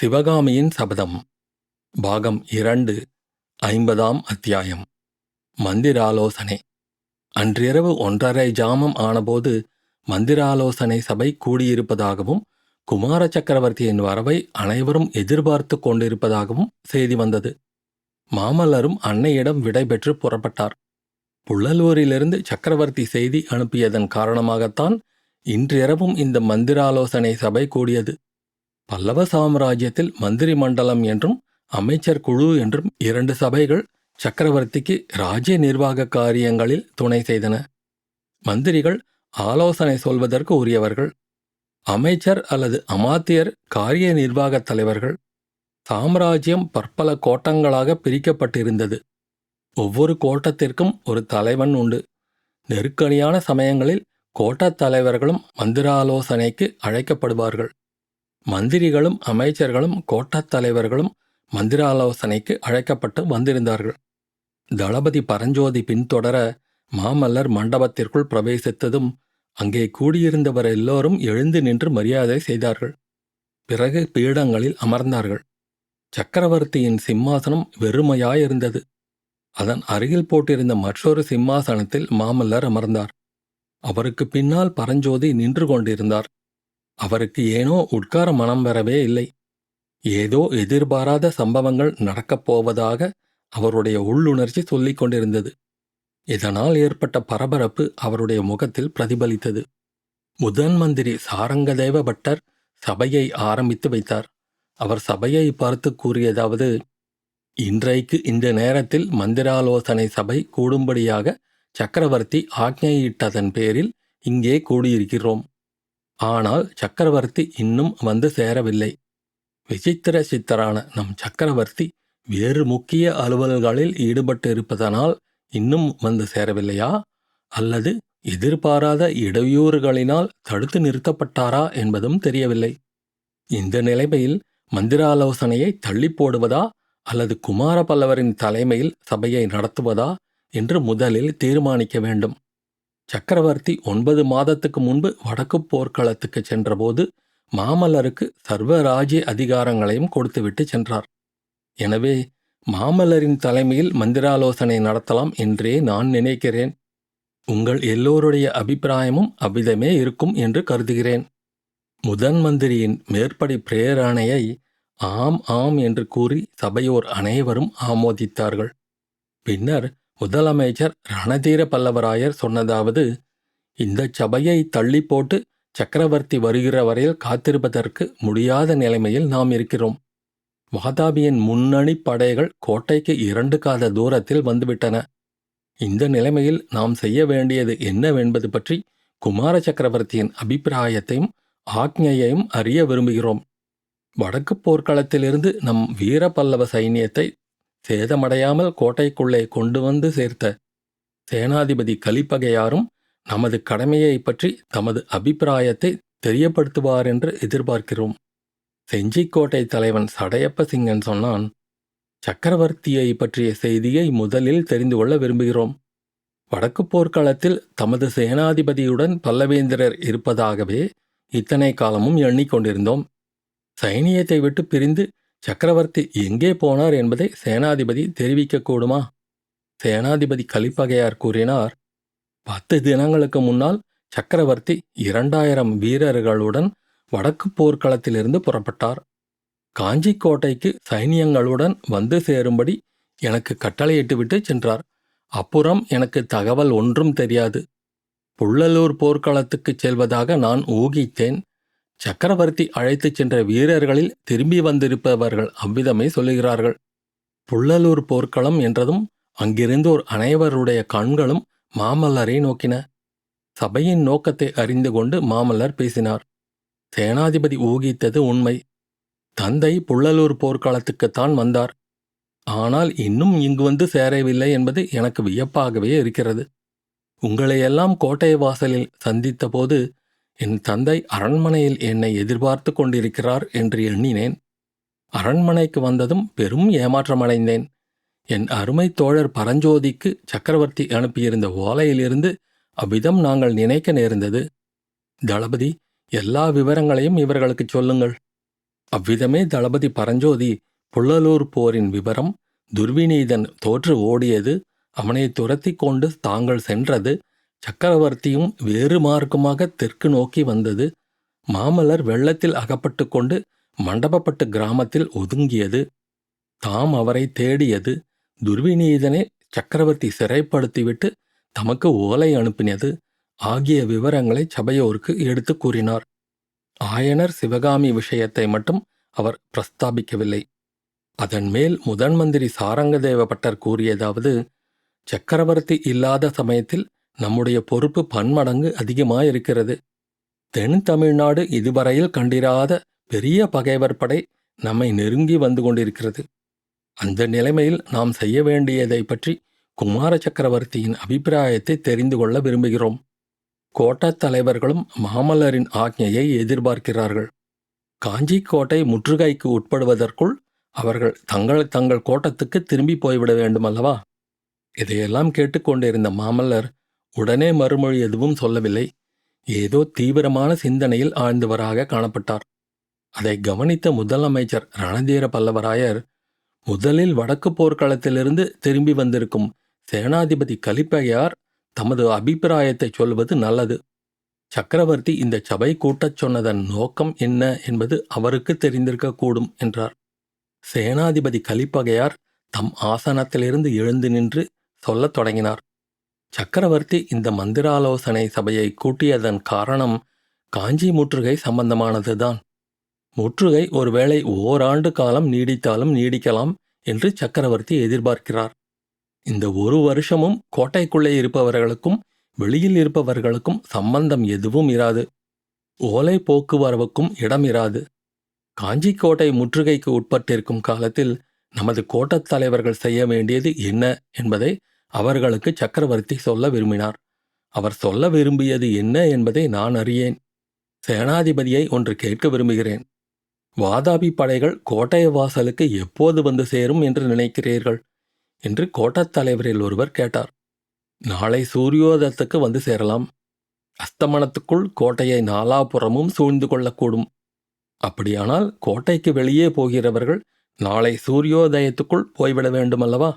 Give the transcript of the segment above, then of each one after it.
சிவகாமியின் சபதம் பாகம் இரண்டு ஐம்பதாம் அத்தியாயம். மந்திராலோசனை. அன்றிரவு ஒன்றரை ஜாமம் ஆனபோது மந்திராலோசனை சபை கூடியிருப்பதாகவும் குமார சக்கரவர்த்தியின் வரவை அனைவரும் எதிர்பார்த்து கொண்டிருப்பதாகவும் செய்தி வந்தது. மாமல்லரும் அன்னையிடம் விடைபெற்று புறப்பட்டார். புள்ளலூரிலிருந்து சக்கரவர்த்தி செய்தி அனுப்பியதன் காரணமாகத்தான் இன்றிரவும் இந்த மந்திராலோசனை சபை கூடியது. பல்லவ சாம்ராஜ்யத்தில் மந்திரி மண்டலம் என்றும் அமைச்சர் குழு என்றும் இரண்டு சபைகள் சக்கரவர்த்திக்கு ராஜ்ய நிர்வாக காரியங்களில் துணை செய்தன. மந்திரிகள் ஆலோசனை சொல்வதற்கு உரியவர்கள். அமைச்சர் அல்லது அமாத்தியர் காரிய நிர்வாகத் தலைவர்கள். சாம்ராஜ்யம் பற்பல கோட்டங்களாக பிரிக்கப்பட்டிருந்தது. ஒவ்வொரு கோட்டத்திற்கும் ஒரு தலைவன் உண்டு. நெருக்கடியான சமயங்களில் கோட்டத் தலைவர்களும் மந்திராலோசனைக்கு அழைக்கப்படுவார்கள். மந்திரிகளும் அமைச்சர்களும் கோட்டத் தலைவர்களும் மந்திராலோசனைக்கு அழைக்கப்பட்டு வந்திருந்தார்கள். தளபதி பரஞ்சோதி பின்தொடர மாமல்லர் மண்டபத்திற்குள் பிரவேசித்ததும் அங்கே கூடியிருந்தவர் எல்லோரும் எழுந்து நின்று மரியாதை செய்தார்கள். பிறகு பீடங்களில் அமர்ந்தார்கள். சக்கரவர்த்தியின் சிம்மாசனம் வெறுமையாயிருந்தது. அதன் அருகில் போட்டிருந்த மற்றொரு சிம்மாசனத்தில் மாமல்லர் அமர்ந்தார். அவருக்கு பின்னால் பரஞ்சோதி நின்று கொண்டிருந்தார். அவருக்கு ஏனோ உட்கார மனம் வரவே இல்லை. ஏதோ எதிர்பாராத சம்பவங்கள் நடக்கப் போவதாக அவருடைய உள்ளுணர்ச்சி சொல்லிக் கொண்டிருந்தது. இதனால் ஏற்பட்ட பரபரப்பு அவருடைய முகத்தில் பிரதிபலித்தது. முதன் மந்திரி சாரங்கதேவ பட்டர் சபையை ஆரம்பித்து வைத்தார். அவர் சபையை பார்த்து கூறியதாவது இன்றைக்கு இந்த நேரத்தில் மந்திராலோசனை சபை கூடும்படியாக சக்கரவர்த்தி ஆக்ஞையிட்டதன் பேரில் இங்கே கூடியிருக்கிறோம். ஆனால் சக்கரவர்த்தி இன்னும் வந்து சேரவில்லை. விசித்திர சித்தரான நம் சக்கரவர்த்தி வேறு முக்கிய அலுவல்களில் ஈடுபட்டு இருப்பதனால் இன்னும் வந்து சேரவில்லையா? அல்லது எதிர்பாராத இடையூறுகளினால் தடுத்து நிறுத்தப்பட்டாரா என்பதும் தெரியவில்லை. இந்த நிலைமையில் மந்திராலோசனையை தள்ளி போடுவதா? அல்லது குமார பல்லவரின் தலைமையில் சபையை நடத்துவதா? என்று முதலில் தீர்மானிக்க வேண்டும். சக்கரவர்த்தி ஒன்பது மாதத்துக்கு முன்பு வடக்கு போர்க்களத்துக்கு சென்றபோது மாமல்லருக்கு சர்வராஜ்ய அதிகாரங்களையும் கொடுத்துவிட்டு சென்றார். எனவே மாமல்லரின் தலைமையில் மந்திராலோசனை நடத்தலாம் என்றே நான் நினைக்கிறேன். உங்கள் எல்லோருடைய அபிப்பிராயமும் அவ்விதமே இருக்கும் என்று கருதுகிறேன். முதன் மந்திரியின் மேற்படி பிரேரணையை ஆம் ஆம் என்று கூறி சபையோர் அனைவரும் ஆமோதித்தார்கள். பின்னர் முதலமைச்சர் ரணதீர பல்லவராயர் சொன்னதாவது இந்த சபையை தள்ளி போட்டு சக்கரவர்த்தி வருகிற வரையில் காத்திருப்பதற்கு முடியாத நிலைமையில் நாம் இருக்கிறோம். வாதாபியின் முன்னணி படைகள் கோட்டைக்கு இரண்டு காத தூரத்தில் வந்துவிட்டன. இந்த நிலைமையில் நாம் செய்ய வேண்டியது என்னவென்பது பற்றி குமார சக்கரவர்த்தியின் அபிப்பிராயத்தையும் ஆக்ஞையையும் அறிய விரும்புகிறோம். வடக்கு போர்க்களத்திலிருந்து நம் வீரபல்லவ சைன்யத்தை சைனியத்தை சேதமடையாமல் கோட்டைக்குள்ளே கொண்டு வந்து சேர்த்த சேனாதிபதி கலிப்பகையாரும் நமது கடமையை பற்றி தமது அபிப்பிராயத்தை தெரியப்படுத்துவார் என்று எதிர்பார்க்கிறோம். செஞ்சிக்கோட்டை தலைவன் சடையப்ப சிங்கன் சொன்னான் சக்கரவர்த்தியை பற்றிய செய்தியை முதலில் தெரிந்து கொள்ள விரும்புகிறோம். வடக்கு போர்க்களத்தில் தமது சேனாதிபதியுடன் பல்லவேந்திரர் இருப்பதாகவே இத்தனை காலமும் எண்ணிக்கொண்டிருந்தோம் சைனியத்தை விட்டு பிரிந்து சக்கரவர்த்தி எங்கே போனார் என்பதை சேனாதிபதி தெரிவிக்கக்கூடுமா? சேனாதிபதி கலிப்பகையார் கூறினார் பத்து தினங்களுக்கு முன்னால் சக்கரவர்த்தி இரண்டாயிரம் வீரர்களுடன் வடக்கு போர்க்களத்திலிருந்து புறப்பட்டார். காஞ்சிக்கோட்டைக்கு சைனியங்களுடன் வந்து சேரும்படி எனக்கு கட்டளையிட்டுவிட்டு சென்றார். அப்புறம் எனக்கு தகவல் ஒன்றும் தெரியாது. புள்ளலூர் போர்க்களத்துக்குச் செல்வதாக நான் ஊகித்தேன். சக்கரவர்த்தி அழைத்துச் சென்ற வீரர்களில் திரும்பி வந்திருப்பவர்கள் அவ்விதமே சொல்லுகிறார்கள். புள்ளலூர் போர்க்களம் என்றதும் அங்கிருந்தோர் அனைவருடைய கண்களும் மாமல்லரை நோக்கின. சபையின் நோக்கத்தை அறிந்து கொண்டு மாமல்லர் பேசினார். சேனாதிபதி ஊகித்தது உண்மை. தந்தை புள்ளலூர் போர்க்களத்துக்குத்தான் வந்தார். ஆனால் இன்னும் இங்கு வந்து சேரவில்லை என்பது எனக்கு வியப்பாகவே இருக்கிறது. உங்களையெல்லாம் கோட்டை வாசலில் சந்தித்தபோது என் தந்தை அரண்மனையில் என்னை எதிர்பார்த்து கொண்டிருக்கிறார் என்று எண்ணினேன். அரண்மனைக்கு வந்ததும் பெரும் ஏமாற்றமடைந்தேன் என் அருமை தோழர் பரஞ்சோதிக்கு சக்கரவர்த்தி அனுப்பியிருந்த ஓலையிலிருந்து அவ்விதம் நாங்கள் நினைக்க நேர்ந்தது. தளபதி எல்லா விவரங்களையும் இவர்களுக்குச் சொல்லுங்கள். அவ்விதமே தளபதி பரஞ்சோதி புள்ளலூர் போரின் விவரம் துர்விநீதன் தோற்று ஓடியது அவனை துரத்தி கொண்டு தாங்கள் சென்றது சக்கரவர்த்தியும் வேறு மார்க்கமாக தெற்கு நோக்கி வந்தது. மாமல்லர் வெள்ளத்தில் அகப்பட்டு கொண்டு மண்டபப்பட்டு கிராமத்தில் ஒதுங்கியது. தாம் அவரை தேடியது. துர்விநீதனை சக்கரவர்த்தி சிறைப்படுத்திவிட்டு தமக்கு ஓலை அனுப்பினது. ஆகிய விவரங்களை சபையோருக்கு எடுத்து கூறினார். ஆயனர் சிவகாமி விஷயத்தை மட்டும் அவர் பிரஸ்தாபிக்கவில்லை. அதன் மேல் முதன் மந்திரி சாரங்கதேவ பட்டர் கூறியதாவது சக்கரவர்த்தி இல்லாத சமயத்தில் நம்முடைய பொறுப்பு பன்மடங்கு அதிகமாயிருக்கிறது. தென் தமிழ்நாடு இதுவரையில் கண்டிராத பெரிய பகைவர் படை நம்மை நெருங்கி வந்து கொண்டிருக்கிறது. அந்த நிலைமையில் நாம் செய்ய வேண்டியதை பற்றி குமார சக்கரவர்த்தியின் அபிப்பிராயத்தை தெரிந்து கொள்ள விரும்புகிறோம். கோட்டத் தலைவர்களும் மாமல்லரின் ஆக்ஞையை எதிர்பார்க்கிறார்கள். காஞ்சி கோட்டை முற்றுகைக்கு உட்படுவதற்குள் அவர்கள் தங்கள் தங்கள் கோட்டத்துக்கு திரும்பி போய்விட வேண்டுமல்லவா? இதையெல்லாம் கேட்டுக்கொண்டிருந்த மாமல்லர் உடனே மறுமொழி எதுவும் சொல்லவில்லை. ஏதோ தீவிரமான சிந்தனையில் ஆழ்ந்தவராக காணப்பட்டார். அதை கவனித்த முதலமைச்சர் ரணதீர பல்லவராயர் முதலில் வடக்கு போர்க்களத்திலிருந்து திரும்பி வந்திருக்கும் சேனாதிபதி கலிப்பையார் தமது அபிப்பிராயத்தை சொல்வது நல்லது. சக்கரவர்த்தி இந்த சபை கூட்டச் சொன்னதன் நோக்கம் என்ன என்பது அவருக்கு தெரிந்திருக்கக்கூடும் என்றார். சேனாதிபதி கலிப்பகையார் தம் ஆசனத்திலிருந்து எழுந்து நின்று சொல்லத் தொடங்கினார். சக்கரவர்த்தி இந்த மந்திராலோசனை சபையை கூட்டியதன் காரணம் காஞ்சி முற்றுகை சம்பந்தமானதுதான். முற்றுகை ஒருவேளை ஓராண்டு காலம் நீடித்தாலும் நீடிக்கலாம் என்று சக்கரவர்த்தி எதிர்பார்க்கிறார். இந்த ஒரு வருஷமும் கோட்டைக்குள்ளே இருப்பவர்களுக்கும் வெளியில் இருப்பவர்களுக்கும் சம்பந்தம் எதுவும் இராது. ஓலை போக்குவரவுக்கும் இடம் இராது. காஞ்சி கோட்டை முற்றுகைக்கு உட்பட்டிருக்கும் காலத்தில் நமது கோட்டத் தலைவர்கள் செய்ய வேண்டியது என்ன என்பதை அவர்களுக்கு சக்கரவர்த்தி சொல்ல விரும்பினார். அவர் சொல்ல விரும்பியது என்ன என்பதை நான் அறியேன். சேனாதிபதியை ஒன்று கேட்க விரும்புகிறேன். வாதாபி படைகள் கோட்டை வாசலுக்கு எப்போது வந்து சேரும் என்று நினைக்கிறீர்கள்? என்று கோட்டத் தலைவரில் ஒருவர் கேட்டார். நாளை சூரியோதயத்துக்கு வந்து சேரலாம். அஸ்தமனத்துக்குள் கோட்டையை நாலாபுறமும் சூழ்ந்து கொள்ளக்கூடும். அப்படியானால் கோட்டைக்கு வெளியே போகிறவர்கள் நாளை சூரியோதயத்துக்குள் போய்விட வேண்டுமல்லவா?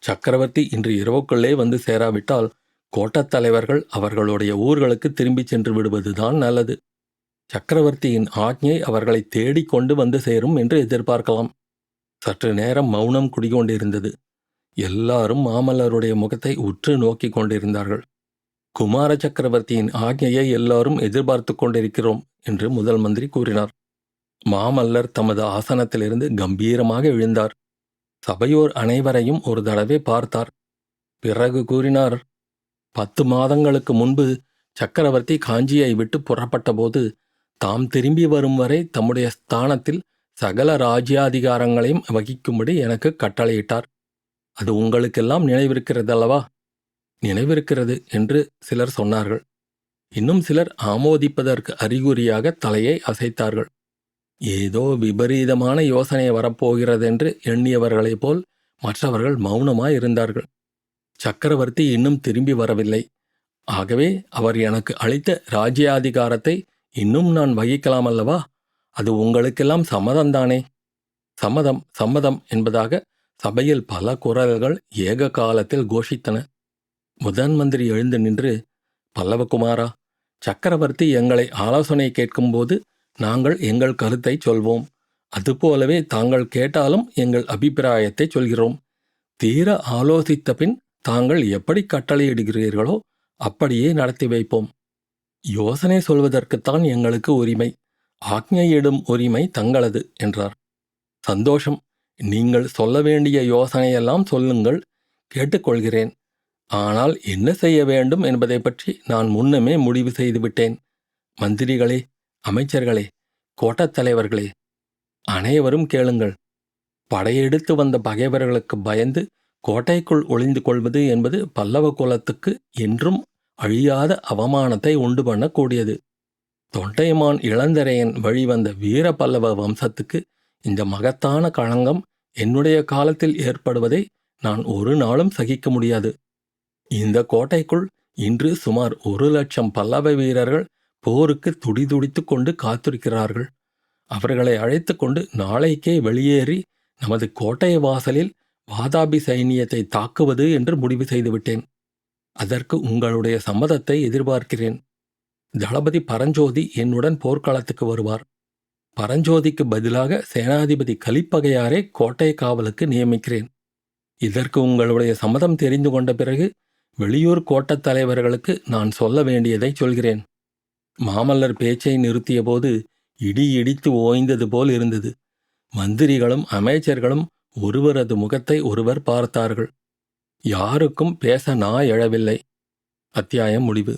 சக்கரவர்த்தி இன்று இரவுக்குள்ளே வந்து சேராவிட்டால் கோட்டத் தலைவர்கள் அவர்களுடைய ஊர்களுக்கு திரும்பிச் சென்று விடுவதுதான் நல்லது. சக்கரவர்த்தியின் ஆஜ்ஞை அவர்களை தேடிக் கொண்டு வந்து சேரும் என்று எதிர்பார்க்கலாம். சற்று நேரம் மௌனம் குடிகொண்டிருந்தது. எல்லாரும் மாமல்லருடைய முகத்தை உற்று நோக்கிக் கொண்டிருந்தார்கள். குமார சக்கரவர்த்தியின் ஆக்ஞையை எல்லாரும் எதிர்பார்த்து கொண்டிருக்கிறோம் என்று முதல் மந்திரி கூறினார். மாமல்லர் தமது ஆசனத்திலிருந்து கம்பீரமாக எழுந்தார். சபையோர் அனைவரையும் ஒரு தடவை பார்த்தார். பிறகு கூறினார் பத்து மாதங்களுக்கு முன்பு சக்கரவர்த்தி காஞ்சியை விட்டு புறப்பட்டபோது தாம் திரும்பி வரும் வரை தம்முடைய ஸ்தானத்தில் சகல ராஜ்யாதிகாரங்களையும் வகிக்கும்படி எனக்கு கட்டளையிட்டார். அது உங்களுக்கெல்லாம் நினைவிருக்கிறது அல்லவா நினைவிருக்கிறது என்று சிலர் சொன்னார்கள். இன்னும் சிலர் ஆமோதிப்பதற்கு அறிகுறியாக தலையை அசைத்தார்கள். ஏதோ விபரீதமான யோசனை வரப்போகிறதென்று எண்ணியவர்களைப் போல் மற்றவர்கள் மௌனமாய் இருந்தார்கள். சக்கரவர்த்தி இன்னும் திரும்பி வரவில்லை. ஆகவே அவர் எனக்கு அளித்த ராஜ்யாதிகாரத்தை இன்னும் நான் வகிக்கலாம் அல்லவா அது உங்களுக்கெல்லாம் சம்மதம்தானே? சம்மதம் சம்மதம் என்பதாக சபையில் பல குரல்கள் ஏக காலத்தில் கோஷித்தன. முதன் மந்திரி எழுந்து நின்று பல்லவகுமாரா சக்கரவர்த்தி எங்களை ஆலோசனை கேட்கும்போது நாங்கள் எங்கள் கருத்தை சொல்வோம். அதுபோலவே தாங்கள் கேட்டாலும் எங்கள் அபிப்பிராயத்தை சொல்கிறோம். தீர ஆலோசித்த பின் தாங்கள் எப்படி கட்டளையிடுகிறீர்களோ அப்படியே நடத்தி வைப்போம். யோசனை சொல்வதற்குத்தான் எங்களுக்கு உரிமை. ஆக்ஞையிடும் உரிமை தங்களது என்றார். சந்தோஷம். நீங்கள் சொல்ல வேண்டிய யோசனையெல்லாம் சொல்லுங்கள் கேட்டுக்கொள்கிறேன். ஆனால் என்ன செய்ய வேண்டும் என்பதை பற்றி நான் முன்னமே முடிவு செய்துவிட்டேன். மந்திரிகளே அமைச்சர்களே கோட்டத் தலைவர்களே அனைவரும் கேளுங்கள். படையெடுத்து வந்த பகைவர்களுக்கு பயந்து கோட்டைக்குள் ஒளிந்து கொள்வது என்பது பல்லவ குலத்துக்கு என்றும் அழியாத அவமானத்தை உண்டு பண்ணக்கூடியது. தொண்டைமான் இளந்தரையன் வழிவந்த வீர பல்லவ வம்சத்துக்கு இந்த மகத்தான களங்கம் என்னுடைய காலத்தில் ஏற்படுவதை நான் ஒரு நாளும் சகிக்க முடியாது. இந்த கோட்டைக்குள் இன்று சுமார் ஒரு லட்சம் பல்லவ வீரர்கள் போருக்கு துடிதுடித்துக் கொண்டு காத்திருக்கிறார்கள். அவர்களை அழைத்து கொண்டு நாளைக்கே வெளியேறி நமது கோட்டை வாசலில் வாதாபி சைனியத்தை தாக்குவது என்று முடிவு செய்துவிட்டேன். அதற்கு உங்களுடைய சம்மதத்தை எதிர்பார்க்கிறேன். தளபதி பரஞ்சோதி என்னுடன் போர்க்களத்துக்கு வருவார். பரஞ்சோதிக்கு பதிலாக சேனாதிபதி கலிப்பகையாரை கோட்டை காவலுக்கு நியமிக்கிறேன். இதற்கு உங்களுடைய சம்மதம் தெரிந்து கொண்ட பிறகு வெளியூர் கோட்டத் தலைவர்களுக்கு நான் சொல்ல வேண்டியதை சொல்கிறேன். மாமல்லர் பேச்சை நிறுத்தியபோது இடி இடித்து ஓய்ந்தது போல் இருந்தது. மந்திரிகளும் அமைச்சர்களும் ஒருவரது முகத்தை ஒருவர் பார்த்தார்கள். யாருக்கும் பேச நா எழவில்லை. அத்தியாயம் முடிவு.